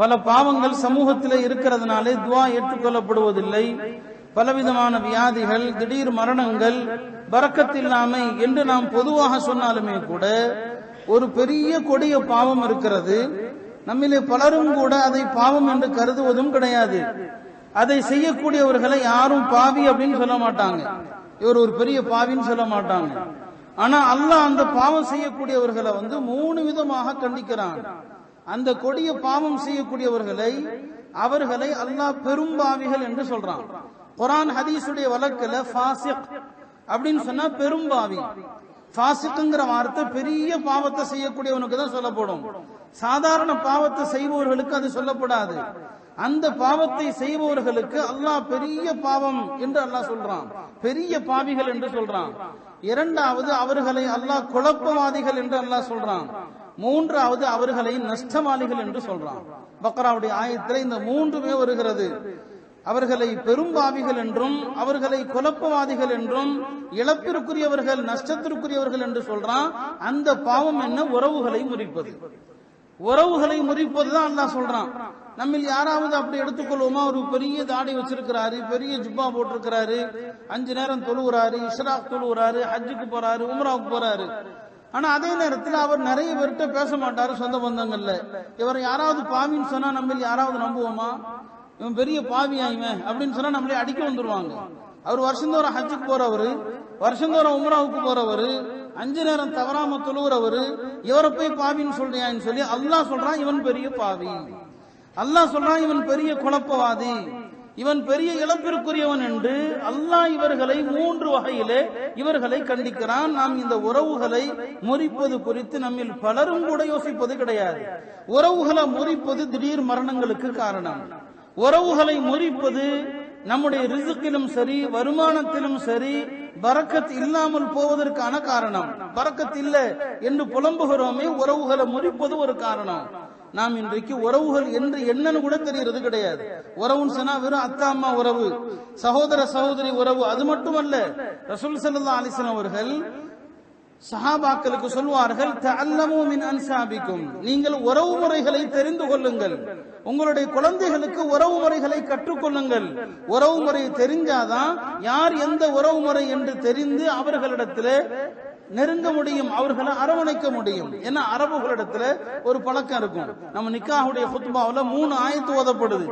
பல பாவங்கள் சமூகத்தில் இருக்கிறதுனாலே துவா ஏற்றுக்கொள்ளப்படுவதில்லை. பலவிதமான வியாதிகள் திடீர் மரணங்கள் பறக்கத்தில்லாமை என்று நாம் பொதுவாக சொன்னாலுமே கூட ஒரு பெரிய கொடிய பாவம் இருக்கிறது. நம்மிலே பலரும் கூட அதை பாவம் என்று கருதுவதும் கிடையாது. அதை செய்யக்கூடியவர்களை யாரும் பாவி அப்படின்னு சொல்ல மாட்டாங்க. இவர் ஒரு பெரிய பாவின்னு சொல்ல மாட்டாங்க. ஆனா அல்லாஹ் அந்த பாவம் செய்யக்கூடியவர்களை வந்து மூணு விதமாக கண்டிக்கிறான். அந்த கொடிய பாவம் செய்யக்கூடியவர்களை அவர்களை அல்லாஹ் பெரும்பாவிகள் என்று சொல்றான். குரான் ஹதீஸுடைய வழக்குல ஃபாசிக் அப்படின்னு சொன்னா பெரும்பாவி. ஃபாசிக்குங்கிற வார்த்தை பெரிய பாவத்தை செய்யக்கூடியவனுக்கு தான் சொல்லப்படும். சாதாரண பாவத்தை செய்பவர்களுக்கு அது சொல்லப்படாது. அந்த பாவத்தை செய்பவர்களுக்கு அல்லாஹ் பெரிய பாவம் என்று அல்லாஹ் சொல்றான். பெரிய பாவிகள் என்று சொல்றான். இரண்டாவது அவர்களை அல்லாஹ் குழப்பவாதிகள் என்று அல்லாஹ் சொல்றான். மூன்றாவது அவர்களை நஷ்டமாளிகள் என்று சொல்றான். பக்ராவுடைய ஆயத்தில் இந்த மூன்றுமே வருகிறது. அவர்களை பெரும்பாவிகள் என்றும் அவர்களை குழப்பவாதிகள் என்றும் இழப்பிற்குரியவர்கள் நஷ்டத்திற்குரியவர்கள் என்று சொல்றான். அந்த பாவம் என்ன? உறவுகளை முறிப்பது. உறவுகளை முறிப்பது தான் அல்லாஹ் சொல்றான். நம்ம யாராவது அப்படி எடுத்துக்கொள்வோமா? ஒரு பெரிய தாடி வச்சிருக்கிறாரு பெரிய ஜுப்பா போட்டிருக்கிறாரு அஞ்சு நேரம் தொழுகிறாரு இஸ்ராக் தொழுகிறாரு ஹஜ்ஜுக்கு போறாரு உம்ராவுக்கு போறாரு. ஆனா அதே நேரத்தில் அவர் நிறைய பேர்கிட்ட பேச மாட்டாரு சொந்த பந்தங்கள்ல. இவர் யாராவது பாவின்னு சொன்னா நம்ம யாராவது நம்புவோமா? இவன் பெரிய பாவியா இவன் அப்படின்னு சொன்னா நம்மளே அடிக்க வந்துருவாங்க. அவர் வருஷந்தோறும் ஹஜ்ஜுக்கு போறவர் வருஷந்தோறும் உம்ராவுக்கு போறவர் அஞ்சு நேரம் தவறாம தொழுகிறவரு இவரை போய் பாவின்னு சொல்றியான்னு சொல்லி அல்லாஹ் சொல்றான் இவன் பெரிய பாவி. அல்லாஹ் சொல்றான் இவன் பெரிய குழப்பவாதி. இவன் பெரிய இழப்பிற்குரியவன் என்று அல்லாஹ் இவர்களை மூன்று வகையிலே இவர்களை கண்டிக்கிறான். நாம் இந்த உறவுகளை முறிப்பது குறித்து நம்மில் பலரும் கூட யோசிப்பது கிடையாது. உறவுகளை முறிப்பது திடீர் மரணங்களுக்கு காரணம். உறவுகளை முறிப்பது நம்முடைய ரிசுக்கிலும் சரி வருமானத்திலும் சரி பறக்கத் இல்லாமல் போவதற்கான காரணம். பறக்கத் இல்லை என்று புலம்புகிறோமே உறவுகளை முறிப்பது ஒரு காரணம். நாம் இன்றைக்கு உறவுகள் என்று என்னன்னு கூட தெரியறது கிடையாது. உறவுன்னு சொன்னா வெறும் அத்தா அம்மா உறவு சகோதர சகோதரி உறவு அது மட்டுமல்ல ரசூல் சல்லா அலிஸ்லாம் அவர்கள் சஹாபாக்களுக்கு சொல்வார்கள் தஅல்லமு மின் அன்சாபிக்கும். நீங்கள் உறவு முறைகளை தெரிந்து கொள்ளுங்கள். உங்களுடைய குழந்தைகளுக்கு உறவு முறைகளை கற்றுக்கொள்ளுங்கள். உறவு முறை தெரிஞ்சாதான் யார் எந்த உறவு முறை என்று தெரிந்து அவர்களிடத்தில் நெருங்க முடியும் அவர்களை அரவணைக்க முடியும் ஏன்னா அரபுகளிடத்துல ஒரு பழக்கம் இருக்கும் நம்ம நிக்காவுடைய குத்துபாவில மூணு ஆயத்து ஓதப்படுது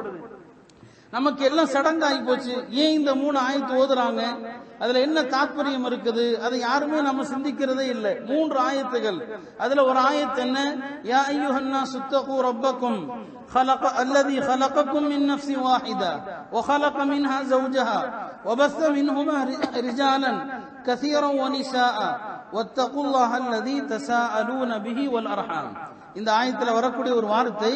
நமக்கு எல்லாம் சடங்காகி போச்சு ஏன் இந்த மூணு ஆயத்து ஓதுறாங்க அதுல என்ன தாற்பயம் இருக்குது அதை யாருமே நம்ம சிந்திக்கிறதே இல்லை மூன்று ஆயத்துகள் அதுல ஒரு ஆயத்து என்ன யா ஐயுஹன்னா சுத்தகு ரப்பக்கும் خلق الذي خلقكم من نفس واحدة وخلق منها زوجها وبث منهما رجالا كثيرا ونساء ஒத்தகுல்லாஹ் அல்லதி தசா அலூன பிஹி ஒல் அர்ஹாம். இந்த ஆயத்தில் வரக்கூடிய ஒரு வார்த்தை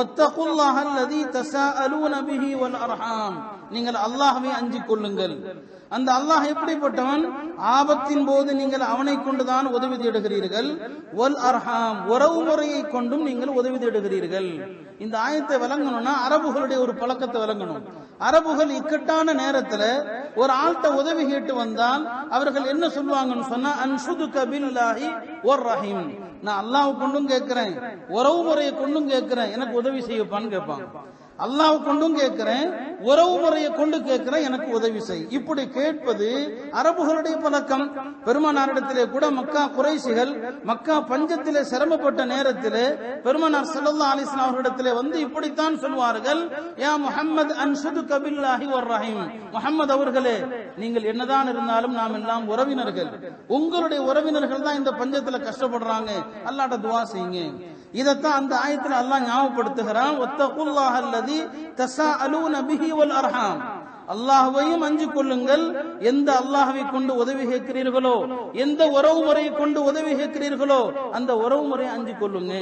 ஒத்தகுல்லாஹ் அல்லதி தசா அலூன பிஹி ஒல் அர்ஹாம். நீங்கள் அல்லாஹ்வை அஞ்சிக் கொள்ளுங்கள். அந்த அல்லாஹ் எப்படிப்பட்டவன்? ஆபத்தின் போது நீங்கள் அவனை கொண்டுதான் உதவி தேடுகிறீர்கள். ஒல் அர்ஹாம். உறவு முறையை கொண்டும் நீங்கள் உதவி தேடுகிறீர்கள். இந்த ஆயத்தை விளங்கணும்னா அரபுகளுடைய ஒரு பழக்கத்தை விளங்கணும். அரபுகள் இக்கட்டான நேரத்தில் ஒரு ஆள்கிட்ட உதவி கேட்டு வந்தால் அவர்கள் என்ன சொல்லுவாங்கன்னு சொன்னா அன்சுது கபில்லாஹி ஒர் ரஹீம். நான் அல்லாஹ் கொண்டும் கேட்கிறேன் உறவு முறையை கொண்டும் கேட்கிறேன் எனக்கு உதவி செய்யப்பான்னு கேட்பாங்க. அல்லாஹ் கொண்டும் கேட்கிறேன் உறவு முறையை கொண்டு கேட்கிறேன் எனக்கு உதவி செய். இப்படி கேட்பது அரபுகளுடைய பழக்கம். பெருமானாரிடத்திலே கூட மக்கா குறைசிகள் மக்கா பஞ்சத்திலே சிரமப்பட்ட நேரத்திலே பெருமானார் சல்லா அலிஸ்லாம் அவர்களிடத்திலே வந்து இப்படித்தான் சொல்வார்கள் யா முஹம்மது அன்சுது கபில்லாஹி ஒரு ரஹீம். முஹம்மது அவர்களே நீங்கள் என்னதான் இருந்தாலும் நாம் எல்லாம் உறவினர்கள். உங்களுடைய உறவினர்கள் தான் இந்த பஞ்சத்துல கஷ்டப்படுறாங்க. அல்லாட்ட துவா செய்யுங்க. இதைத்தான் அந்த ஆயத்தில் அல்லாஹ் ஞாபகப்படுத்துகிறான் ஒத்த அல்லதி தசாஅலூன பிஹி வல் அர்ஹாம். அல்லாஹ்வையும் அஞ்சு கொள்ளுங்கள் எந்த அல்லாஹ்வை கொண்டு உதவி கேட்கிறீர்களோ எந்த உறவு முறையை கொண்டு உதவி கேட்கிறீர்களோ அந்த உறவு முறையை அஞ்சு கொள்ளுங்க